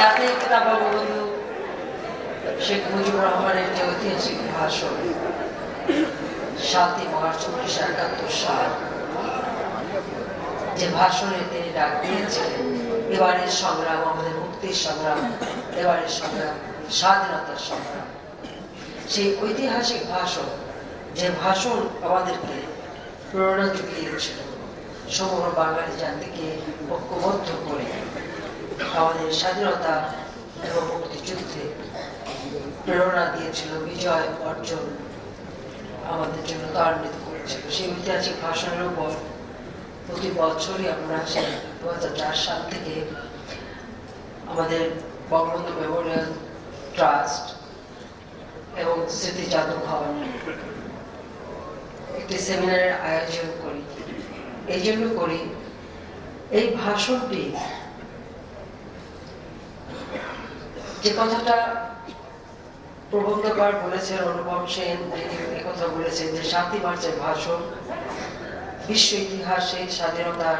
জাতির পিতা বঙ্গবন্ধু শেখ মুজিবুর রহমানের যে ঐতিহাসিক ভাষণ সাতই মার্চ উনিশশো একাত্তর সাল, যে ভাষণে তিনি ডাক দিয়েছিলেন, এবারের সংগ্রাম, আমাদের মুক্তির সংগ্রাম, এবারের সংগ্রাম, স্বাধীনতার সংগ্রাম। সেই ঐতিহাসিক ভাষণ, যে ভাষণ আমাদেরকে প্রেরণা জুগিয়েছিল সমগ্র বাঙালি জাতিকে ঐক্যবদ্ধ করে আমাদের স্বাধীনতা এবং মুক্তিযুদ্ধে প্রেরণা দিয়েছিল বিজয় অর্জন আমাদের জন্য ত্বরান্বিত করেছিল। সেই ঐতিহাসিক ভাষণের উপর প্রতি বছরই আমরা সেই দু হাজার চার সাল থেকে আমাদের বঙ্গবন্ধু মেমোরিয়াল ট্রাস্ট এবং স্মৃতি জাদু ভবন একটি সেমিনারের আয়োজন করি। এই জন্য করি, এই ভাষণটি যে কথাটা প্রবন্ধকার বলেছেন, অনুপম সেন কথা বলেছেন যে সাতই মার্চের ভাষণ, বিশ্ব ইতিহাসে স্বাধীনতার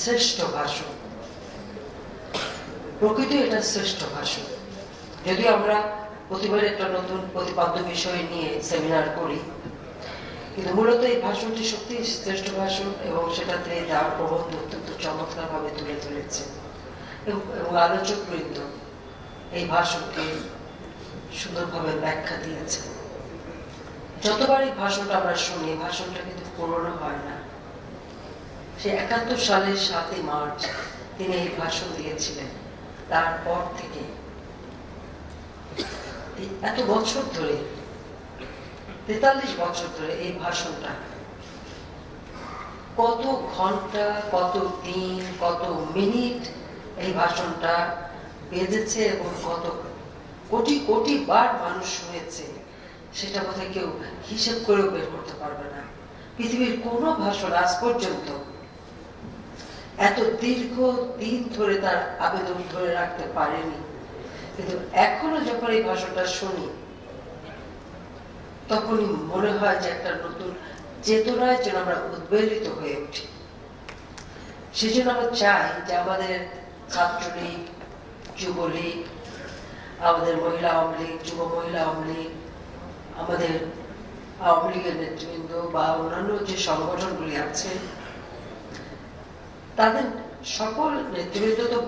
শ্রেষ্ঠ ভাষণ। প্রকৃতি এটা শ্রেষ্ঠ ভাষণ। যদি আমরা প্রতিবার একটা নতুন প্রতিপাদ্য বিষয় নিয়ে সেমিনার করি, কিন্তু মূলত এই ভাষণটি সত্যি শ্রেষ্ঠ ভাষণ এবং সেটাতে তার প্রবন্ধ অত্যন্ত চমৎকার ভাবে তুলে ধরেছে। এবং আলোচক বৃন্দ এই ভাষণকে সুন্দরভাবে ব্যাখ্যা দিয়েছে। যতবার এই ভাষণটা আমরা শুনি ভাষণটা কিন্তু পুরনো হয় না। সে একাত্তর সালের সাতই মার্চ তিনি এই ভাষণ দিয়েছিলেন, তারপর থেকে। এত বছর ধরে, তেতাল্লিশ বছর ধরে এই ভাষণটা। কত ঘণ্টা, কত দিন, কত মিনিট এই ভাষণটা বেজেছে এবং কত কোটি কোটি বার মানুষ হয়েছে, সেটা বোধহয় কেউ হিসেব করেও বের করতে পারবে না। পৃথিবীর কোনো ভাষণ আজ পর্যন্ত এত দীর্ঘ দিন ধরে তার আবেদন ধরে রাখতে পারেনি। কিন্তু এখনও যখন এই ভাষণটা শুনি, তখনই মনে হয় যে একটা নতুন চেতনায় যেন আমরা উদ্বেলিত হয়ে উঠি। সেজন্য আমরা চাই যে আমাদের ছাত্রলীগ যুবলীগ, আমাদের মহিলা আওয়ামী লীগ, যুব মহিলা আওয়ামী লীগ, আমাদের আওয়ামী লীগের নেতৃবৃন্দ বা অন্যান্য যে সংগঠনগুলি আছে, তাদের সকল নেতৃবৃন্দ তো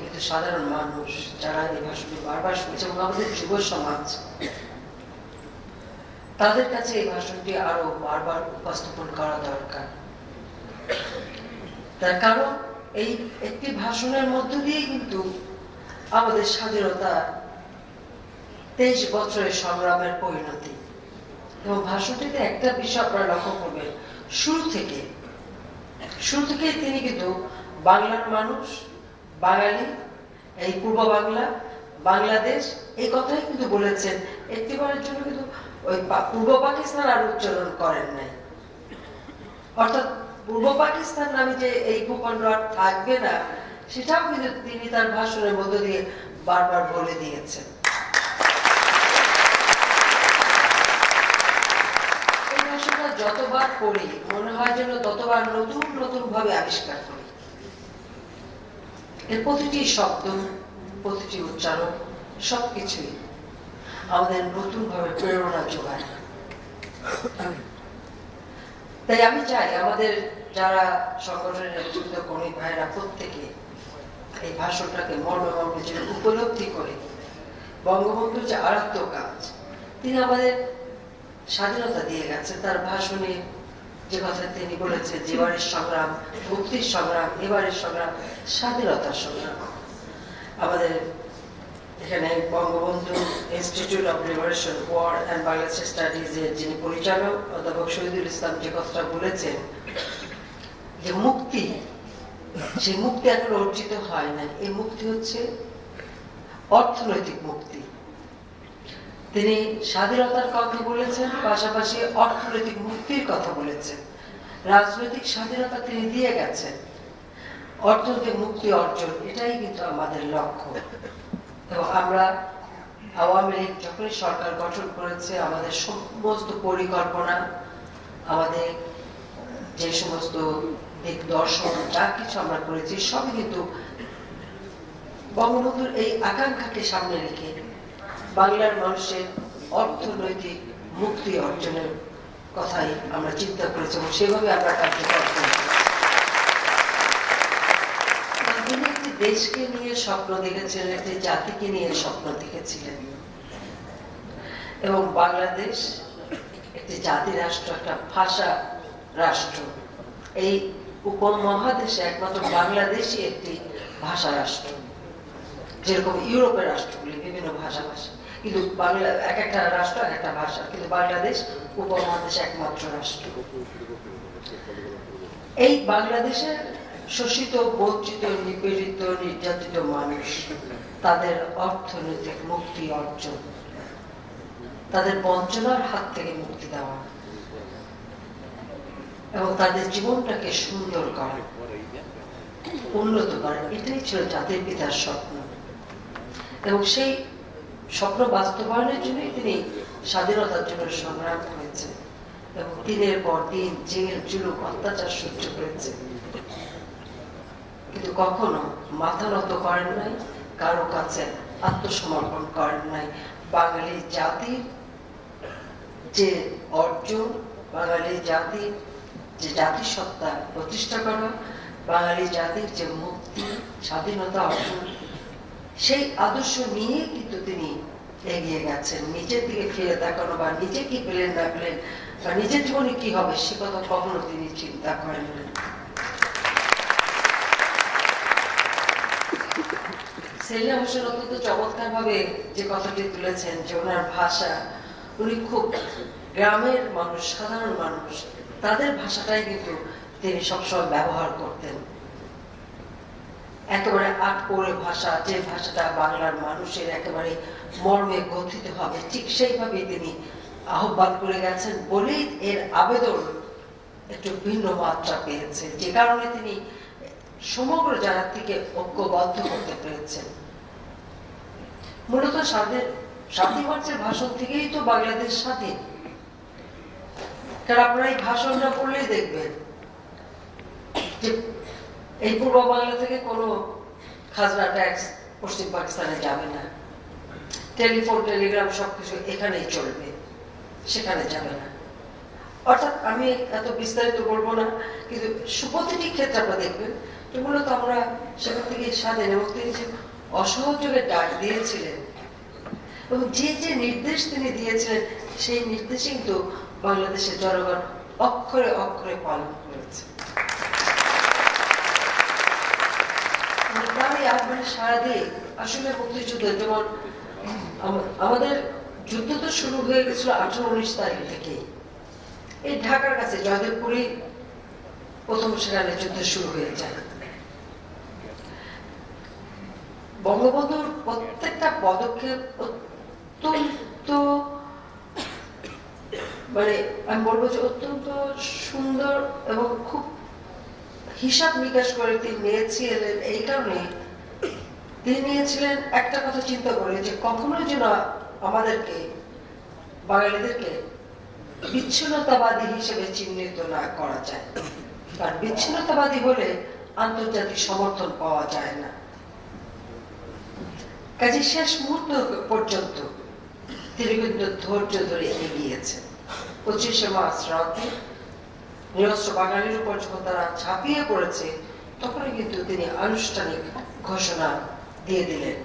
কিন্তু সাধারণ মানুষ যারা এই ভাষণটি বারবার শুনেছে এবং আমাদের যুব সমাজ, তাদের কাছে এই ভাষণটি আরও বারবার উপস্থাপন করা দরকার। তার কারণ, এই একটি ভাষণের মধ্য দিয়ে কিন্তু আমাদের স্বাধীনতা তেইশ বছরের সংগ্রামের পরিণতি। এবং ভাষণটিতে একটা বিষয় আপনারা লক্ষ্য করবেন, শুরু থেকে শুরু থেকে তিনি কিন্তু বাংলার মানুষ, বাঙালি, এই পূর্ব বাংলা, বাংলাদেশ, এই কথাই কিন্তু বলেছেন। একটিবারের জন্য কিন্তু ওই পূর্ব পাকিস্তান আর উচ্চারণ করেন নাই। অর্থাৎ পূর্ব পাকিস্তান নামে যে এই ভূখণ্ড আর থাকবে না সেটাও কিন্তু তিনি তার ভাষণের মধ্য দিয়ে বারবার বলে দিয়েছেন। যতবার পড়ি, মনে হয় যেন ততবার নতুন নতুন ভাবে আবিষ্কার করি। এর প্রতিটি শব্দ, প্রতিটি উচ্চারণ সবকিছুই আমাদের নতুন ভাবে প্রেরণা যোগায়। তাই আমি চাই আমাদের যারা সংগঠনের নেতৃত্ব কর্মী ভাইরা প্রত্যেকে এই ভাষণটাকে মর্মে মর্মে যেন উপলব্ধি করে বঙ্গবন্ধুর যে আরাধ্য কাজ, তিনি আমাদের স্বাধীনতা দিয়ে গেছে, তার ভাষণে যে কথা তিনি বলেছেন, এবারের সংগ্রাম, মুক্তির সংগ্রাম, এবারের সংগ্রাম, স্বাধীনতার সংগ্রাম। আমাদের এখানে Bangabandhu institute of liberation war and Bangladesh studies এর যিনি পরিচালক, অধ্যাপক শহীদুল ইসলাম যে কথাটা বলেছেন, যে মুক্তি সেই মুক্তি এখন অর্জিত হয় না এই মুক্তি হচ্ছে অর্থনৈতিক মুক্তি। তিনি স্বাধীনতার কথা বলেছেন, পাশাপাশি অর্থনৈতিক মুক্তির কথা বলেছেন। রাজনৈতিক স্বাধীনতা তিনি দিয়ে গেছেন। অর্থনৈতিক মুক্তি অর্জন, এটাই কিন্তু আমাদের লক্ষ্য। এবং আমরা আওয়ামী লীগ যখনই সরকার গঠন করেছে, আমাদের সমস্ত পরিকল্পনা, আমাদের যে সমস্ত দর্শন, যা কিছু আমরা করেছি, সবই কিন্তু বঙ্গবন্ধুর এই আকাঙ্ক্ষাকে সামনে রেখে বাংলার মানুষের অর্থনৈতিক মুক্তি অর্জনের কথাই আমরা চিন্তা করেছি এবং সেভাবে আমরা কার্যকর দেশকে নিয়ে স্বপ্ন দেখেছিলেন, একটি জাতিকে নিয়ে স্বপ্ন দেখেছিলেন। এবং বাংলাদেশ একটি জাতি রাষ্ট্র একটা ভাষা রাষ্ট্র। এই উপমহাদেশে একমাত্র বাংলাদেশই একটি ভাষা রাষ্ট্র। যেরকম ইউরোপের রাষ্ট্রগুলি বিভিন্ন কিন্তু বাংলা, এক একটা রাষ্ট্র এক একটা ভাষা। কিন্তু বাংলাদেশ উপমহাদেশে একমাত্র রাষ্ট্র। এই বাংলাদেশের শোষিত, বঞ্চিত, নিপীড়িত, নির্যাতিত মানুষ তাদের অর্থনৈতিক মুক্তি অর্জন, তাদের বঞ্চনার হাত থেকে মুক্তি দেওয়া। এবং তাদের জীবনটাকে সুন্দর করা, উন্নত করা, এটাই ছিল জাতির পিতার স্বপ্ন। এবং সেই স্বপ্ন বাস্তবায়নের জন্যই তিনি স্বাধীনতার জন্য সংগ্রাম করেছেন এবং দিনের পর দিন জেল জুলুক অত্যাচার সহ্য করেছে কিন্তু কখনো মাথা নত করেন নাই, কারও কাছে আত্মসমর্পণ করেন নাই। বাঙালি জাতির যে অর্জন, বাঙালি জাতির যে জাতিসত্তা প্রতিষ্ঠা করা, বাঙালি জাতির যে মুক্তি, স্বাধীনতা অর্জন, সেই আদর্শ নিয়ে কিন্তু তিনি এগিয়ে গেছেন। নিজের দিকে ফিরে তাকানো বা নিজে কি পেলেন না পেলেন বা নিজের জীবনে কি হবে, সে কথা কখনো তিনি চিন্তা করেন সেলিনা হোসেন অত্যন্ত চমৎকার ভাবে যে কথাটি তুলেছেন যে ওনার ভাষা, উনি খুব গ্রামের মানুষ, সাধারণ মানুষ তাদের ভাষাটাই কিন্তু তিনি সবসময় ব্যবহার করতেন। একেবারে আট পড়ে ভাষা, যে ভাষাটা বাংলার মানুষের একেবারে মর্মে গঠিত হবে, ঠিক সেইভাবে তিনি আহ্বান করে গেছেন। বলেই এর আবেদন একটু ভিন্ন মাত্রা পেয়েছে। যে কারণে তিনি সমগ্র জাতিকে ঐক্যবদ্ধ করতে পেরেছেন। মূলত স্বাধীন স্বাধীন ভাষণ থেকেই তো বাংলাদেশ স্বাধীন। আপনারা এই ভাষণটা পড়লেই দেখবেন এই পূর্ব বাংলা থেকে খাজনা ট্যাক্স পশ্চিম পাকিস্তানে যাবে না। টেলিফোন, টেলিগ্রাম এখানেই চলবে, সেখানে যাবে না। অর্থাৎ আমি এত বিস্তারিত বলব না, কিন্তু সুপ্রতিটি ক্ষেত্রে আপনারা দেখবেন তো মূলত আমরা সেখান থেকে স্বাধীন এবং তিনি যে অসহযোগের ডাক দিয়েছিলেন এবং যে যে নির্দেশ তিনি দিয়েছিলেন, সেই নির্দেশই কিন্তু বাংলাদেশের জনগণ অক্ষরে অক্ষরে পালন করেছে। প্রায় আট মানে সারাদিন আসলে মুক্তিযুদ্ধ যেমন আমাদের যুদ্ধ তো শুরু হয়ে গেছিল আঠারো উনিশ তারিখ থেকে। এই ঢাকার কাছে জয়দেবপুরে প্রথম সেখানে যুদ্ধ শুরু হয়ে যায়। বঙ্গবন্ধুর প্রত্যেকটা পদক্ষেপ অত্যন্ত মানে আমি বলব যে অত্যন্ত সুন্দর এবং খুব হিসাব নিকাশ করে তিনি নিয়েছিলেন এই কারণে তিনি নিয়েছিলেন একটা কথা চিন্তা করে যে কখনো যেন আমাদেরকে, বাঙালিদেরকে বিচ্ছিন্নতাবাদী হিসেবে চিহ্নিত না করা যায়। কারণ বিচ্ছিন্নতাবাদী হলে আন্তর্জাতিক সমর্থন পাওয়া যায় না। কাজে শেষ মুহূর্ত পর্যন্ত তিনি কিন্তু ধৈর্য ধরে এগিয়েছেন। পঁচিশে মার্চ রাতে নিরস্ত্র বাঙালির উপর যখন তারা ঝাঁপিয়ে পড়েছে, তখনই কিন্তু তিনি আনুষ্ঠানিক ঘোষণা দিয়ে দিলেন।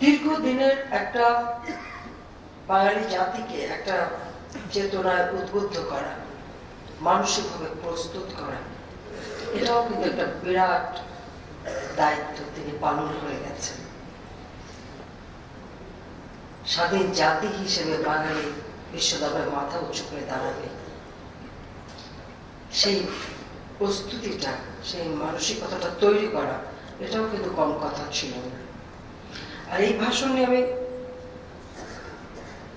দীর্ঘদিনের একটা বাঙালি জাতিকে একটা চেতনায় উদ্বুদ্ধ করা, মানসিকভাবে প্রস্তুত করা, এটাও কিন্তু একটা বিরাট দায়িত্ব তিনি পালন করে গেছেন। স্বাধীন জাতি হিসেবে বাঙালি বিশ্ব দরবারে মাথা উঁচু করে দাঁড়াবে। সেই প্রস্তুতিটা, সেই মানসিকতাটা তৈরি করা, এটাও কিন্তু কম কথা ছিল না। আর এই ভাষণে আমি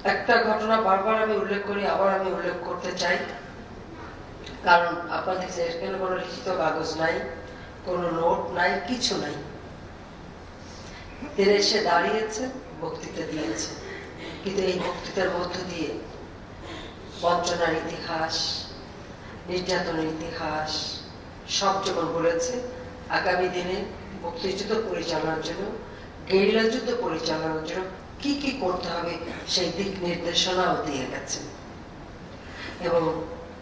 একটা ঘটনা বারবার আমি উল্লেখ করি, আবার আমি উল্লেখ করতে চাই। কারণ আপনাদের এখানে কোনো লিখিত কাগজ নাই, কোনো নোট নাই, কিছু নাই। তিনি এসে দাঁড়িয়েছে, বক্তৃতা দিয়েছে। কিন্তু এই বক্তৃতার মধ্য দিয়ে বঞ্চনার ইতিহাস, নির্যাতনের ইতিহাস, সব যেমন বলেছে, আগামী দিনে মুক্তিযুদ্ধ পরিচালনার জন্য, গেরিলা যুদ্ধ পরিচালনার জন্য কি কি করতে হবে সেই দিক নির্দেশনাও দিয়ে গেছে। এবং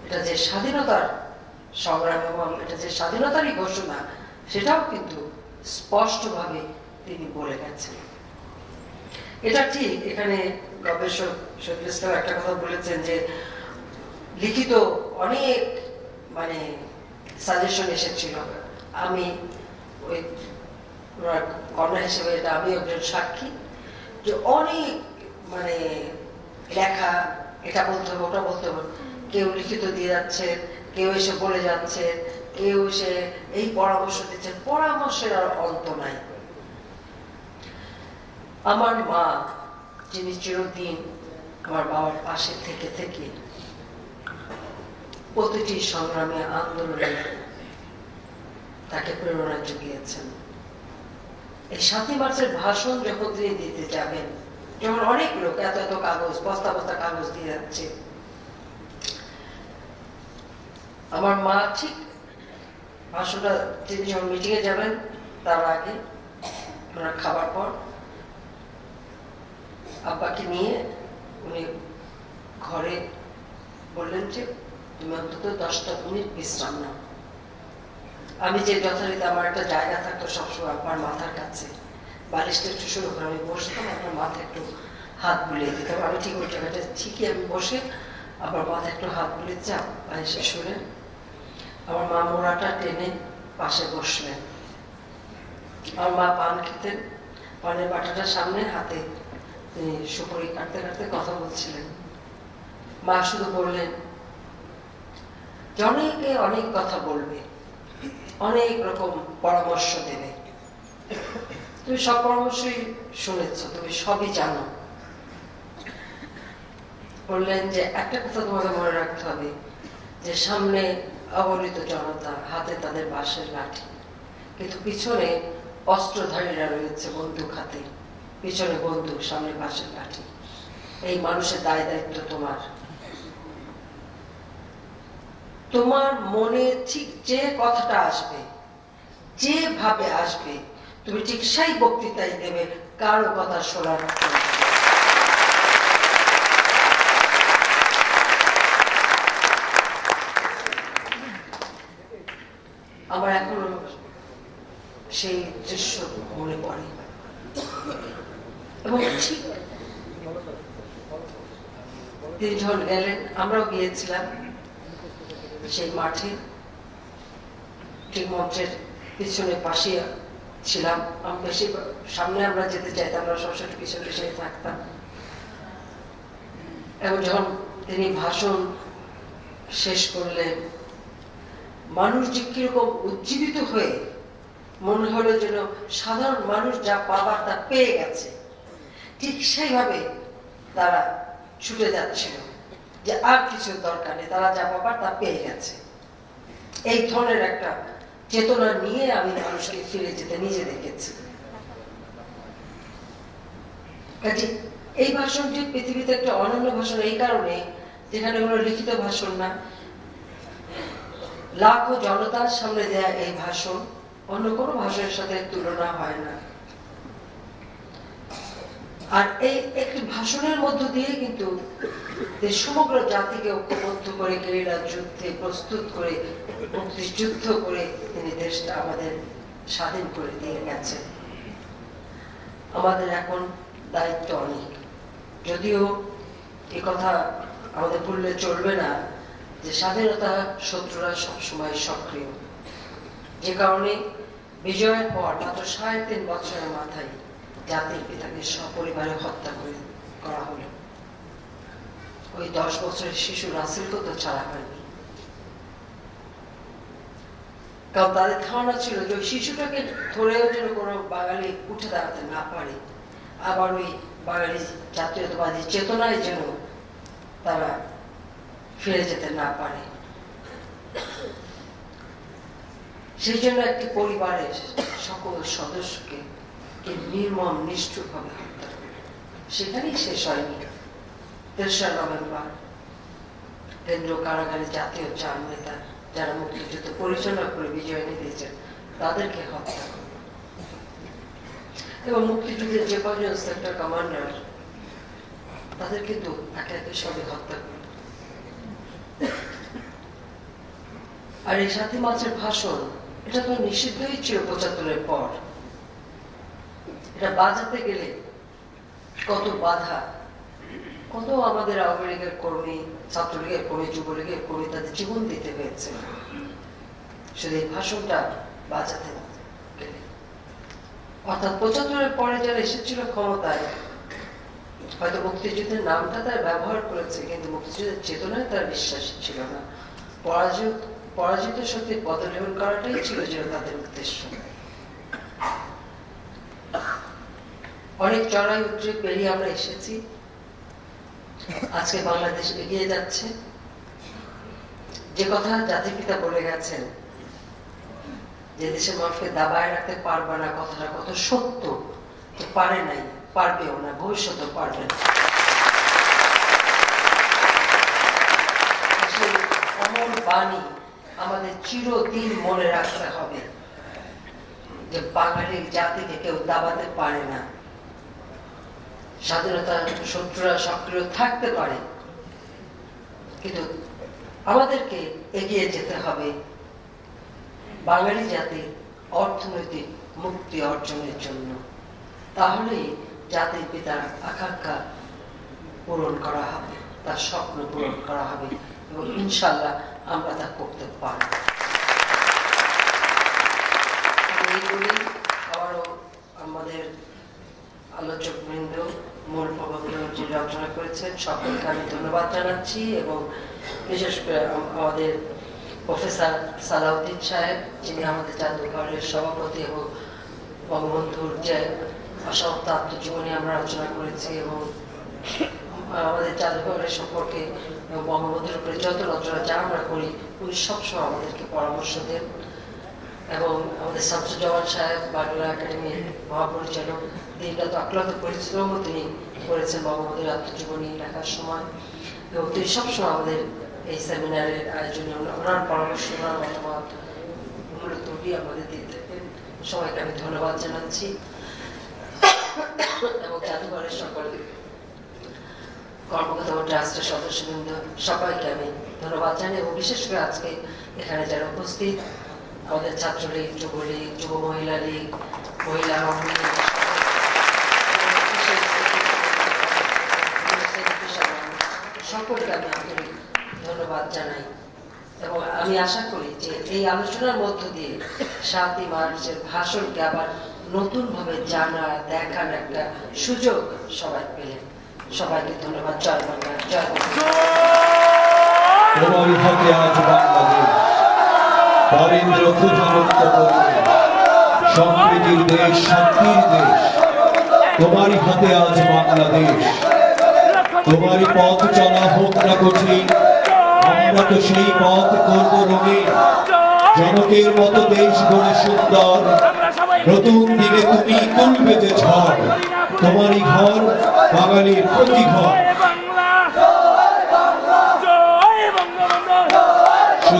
এটা যে স্বাধীনতার সংগ্রাম এবং এটা যে স্বাধীনতারই ঘোষণা, সেটাও কিন্তু স্পষ্টভাবে তিনি বলে গেছেন। এটা ঠিক, এখানে ইসলাম একটা কথা বলেছেন যে, লিখিত অনেক মানে সাজেশন এসেছিল। আমি ওই কন্যা হিসেবে এটা আমি একজন সাক্ষী। যে অনেক মানে লেখা, এটা বলতে হবে, ওটা বলতে হবে। কেউ লিখিত দিয়ে যাচ্ছে, কেউ এসে বলে যাচ্ছে, কেউ এসে এই পরামর্শ দিচ্ছে। পরামর্শের আর অন্ত নাই। আমার মা যিনি চিরদিন আমার বাবার পাশে থেকে থেকে প্রতিটি সংগ্রামে আন্দোলনে তাকে প্রেরণা জুগিয়েছেন এই সাতই মার্চের ভাষণ যখন তিনি দিতে যাবেন, যখন অনেক লোক এত এত কাগজ, বস্তা বস্তা কাগজ দিয়ে যাচ্ছে, আমার মা ঠিক ভাষণটা তিনি যখন মিটিং এ যাবেন, তার আগে ওনার খাবার পর আব্বাকে নিয়ে উনি ঘরে বললেন যে, তুমি অন্তত দশটা মিনিট বিশ্রাম নাও। আমি যে যথারীতি আমার একটা জায়গা থাকতো সবসময় আমার মাথার কাছে, বালিশটা একটু শুরু করে আমি বসতাম, আপনার মাথা একটু হাত বুলিয়ে দিতাম। আমি ঠিক ওই জায়গাটা, ঠিকই আমি বসে আবার মাথা একটু হাত বুলিয়ে চাপ বালিশে শুনে আমার মা মোড়াটা টেনে পাশে বসলেন। আমার মা পান খেতেন, পানের বাটাটার সামনে হাতে তিনি সুপুরি কাটতে কাটতে কথা বলছিলেন। মা শুধু বললেন অনেকে অনেক কথা বলবে, অনেক রকম পরামর্শ দেবে। তুমি সব পরামর্শই শুনেছ, তুমি সবই জানো। বললেন যে, একটা কথা তোমাকে মনে রাখতে হবে, যে সামনে অবনীত জনতা হাতে তাদের বাঁশের লাঠি, কিন্তু পিছনে অস্ত্রধারীরা রয়েছে বন্দুক হাতে। পিছনে বন্দুক, সামনে বাঁশের লাঠি। এই মানুষের দায় দায়িত্ব তোমার। তোমার মনে ঠিক যে কথাটা আসবে যেভাবে আসবে, তুমি ঠিক সেই বক্তৃতাই দেবে, কারও কথা শোনার আমার এখনও সেই দৃশ্য মনে পড়ে। এবং ঠিক তিনি যখন আমরাও গিয়েছিলাম সেই মাঠে। ঠিক মঞ্চের পিছনে পাশে ছিলাম। বেশি সামনে আমরা যেতে সবসময় পিছনে থাকতাম। এবং যখন তিনি ভাষণ শেষ করলেন, মানুষ যে কীরকম উজ্জীবিত হয়ে মনে হলো যেন সাধারণ মানুষ যা পাবার তা পেয়ে গেছে। ঠিক সেইভাবে তারা ছুটে যাচ্ছিল যে আর কিছু দরকার নেই, তারা যা পাবার তা পেয়ে গেছে। এই ধরনের একটা চেতনা নিয়ে আমি মানুষকে ফিরে যেতে, নিজে দেখেছি। এই ভাষণটি পৃথিবীতে একটা অনন্য ভাষণ এই কারণে যেখানে কোনো লিখিত ভাষণ না। লাখো জনতার সামনে দেয়া এই ভাষণ অন্য কোনো ভাষণের সাথে তুলনা হয় না। আর এই একটি ভাষণের মধ্য দিয়ে কিন্তু সমগ্র জাতিকে ঐক্যবদ্ধ করে গেরিলা যুদ্ধে প্রস্তুত করে মুক্তিযুদ্ধ করে তিনি দেশটা আমাদের স্বাধীন করে দিয়ে গেছেন। আমাদের এখন দায়িত্ব অনেক। যদিও এ কথা আমাদের বললে চলবে না যে স্বাধীনতা শত্রুরা সবসময় সক্রিয়। যে কারণে বিজয়ের পর মাত্র সাড়ে তিন বছরের মাথায় জাতির পিতাকে সপরিবারে হত্যা করে করা হলো। ওই দশ বছরের শিশু রাসেলকে তো ছাড়া হয়নি। কারণ তাদের ধারণা ছিল যে ওই শিশুটাকে ধরেও যেন কোনো বাঙালি উঠে দাঁড়াতে না পারে। আবার ওই বাঙালি জাতীয়তাবাদী চেতনায় যেন তারা ফিরে যেতে না পারে। সেই জন্য একটি পরিবারের সকল সদস্যকে নির্মম নিষ্ঠুর ভাবে হত্যা সেখানেই শেষ হয়নি তেসরা নভেম্বর কারাগারে জাতীয় চার নেতা যারা মুক্তিযুদ্ধ পরিচালনা করে বিজয় এনে দিয়েছেন তাদেরকে হত্যা এবং মুক্তিযুদ্ধের যে কজন সেক্টর কমান্ডার তাদের কিন্তু একে একে সবে হত্যা করে আর এই সাথী মাছের ভাষণ এটা তো নিষিদ্ধই ছিল পঁচাত্তরের পর এটা বাজাতে গেলে কত বাধা, কত আমাদের আওয়ামী লীগের কর্মী, ছাত্রলীগের কর্মী, যুবলীগের কর্মী তাদের জীবন দিতে হয়েছে। শুধু এই ভাষণটা গেলে। অর্থাৎ পঁচাত্তরের পরে যারা এসেছিল ক্ষমতায়, হয়তো মুক্তিযুদ্ধের নামটা তার ব্যবহার করেছে, কিন্তু মুক্তিযুদ্ধের চেতনায় তার বিশ্বাস ছিল না। পরাজিত পরাজিত শক্তি পদলেহন করাটাই ছিল যে তাদের উদ্দেশ্য। অনেক চড়াই উদ্রেক পেরিয়ে আমরা এসেছি। আজকে বাংলাদেশ এগিয়ে যাচ্ছে। যে কথা জাতির পিতা বলে গেছেন, যে দেশের মানুষকে দাবায় রাখতে পারবে না, কথাটা কত সত্য পারে নাই, পারবেও না, ভবিষ্যতেও পারবে না। বাণী আমাদের চিরদিন মনে রাখতে হবে যে বাঙালির জাতিকে কেউ দাবাতে পারে না। স্বাধীনতা শত্রুরা সক্রিয় থাকতে পারে। কিন্তু আমাদেরকে এগিয়ে যেতে হবে বাঙালি জাতির অর্থনৈতিক মুক্তি অর্জনের জন্য। তাহলেই জাতির পিতার আকাঙ্ক্ষা পূরণ করা হবে, তার স্বপ্ন পূরণ করা হবে এবং ইনশাল্লাহ আমরা তা করতে পারব। এইগুলি আবারও আমাদের আলোচক বৃন্দ মূল করেছেন, সকলকে আমি ধন্যবাদ জানাচ্ছি এবং বিশেষ করে আমাদের প্রফেসর সালাউদ্দিন সাহেব, যিনি আমাদের সভাপতি এবং বঙ্গবন্ধুর যে অসমাপ্ত আত্মজীবনী আমরা রচনা করেছি এবং আমাদের জাদুঘরের সম্পর্কে বঙ্গবন্ধুর উপরে যত রচনা যা আমরা করি, উনি সবসময় আমাদেরকে পরামর্শ দেন। এবং আমাদের শামসুজ্জামান সাহেব, বাংলা একাডেমির মহাপরিচালক দিনরাত অক্লান্ত পরিশ্রমও তিনি করেছেন বঙ্গবন্ধুর আত্মজীবনী লেখার সময়। এবং তিনি সবসময় আমাদের এই সেমিনারের আয়োজনে ওনার পরামর্শ ওনার মতামত মূলত আমাদের দিয়ে থাকেন সবাইকে আমি ধন্যবাদ জানাচ্ছি। এবং জাদুঘরের সকল কর্মকর্তা ও ট্রাস্টের সদস্যবৃন্দ, সবাইকে আমি ধন্যবাদ জানাই। এবং বিশেষ করে আজকে এখানে যারা উপস্থিত আমাদের ছাত্রলীগ যুবলীগ যুব মহিলা লীগ মহিলা সকলকে আমি আন্তরিক ধন্যবাদ জানাই এবং আমি আশা করি যে এই আলোচনার মধ্য দিয়ে সাতই মার্চের ভাষণকে আবার নতুন ভাবে জানা দেখার একটা সুযোগ সবাই পেলেন সবাইকে ধন্যবাদ জয় বাংলা জয় বাংলা বাংলাদেশ ক্ষুধামুক্ত সম্প্রীতির দেশ, শান্তির দেশ। তোমারই হাতে আজ বাংলাদেশ। তোমারই পথ চলা হোক না কঠিন, আমরা তো সেই পথ করব রঙিন জনকের মতো দেশ গড়ে সুন্দর। নতুন দিনে তুমি তুলবে যে ঝড়। তোমারই ঘর বাঙালির প্রতি ঘর।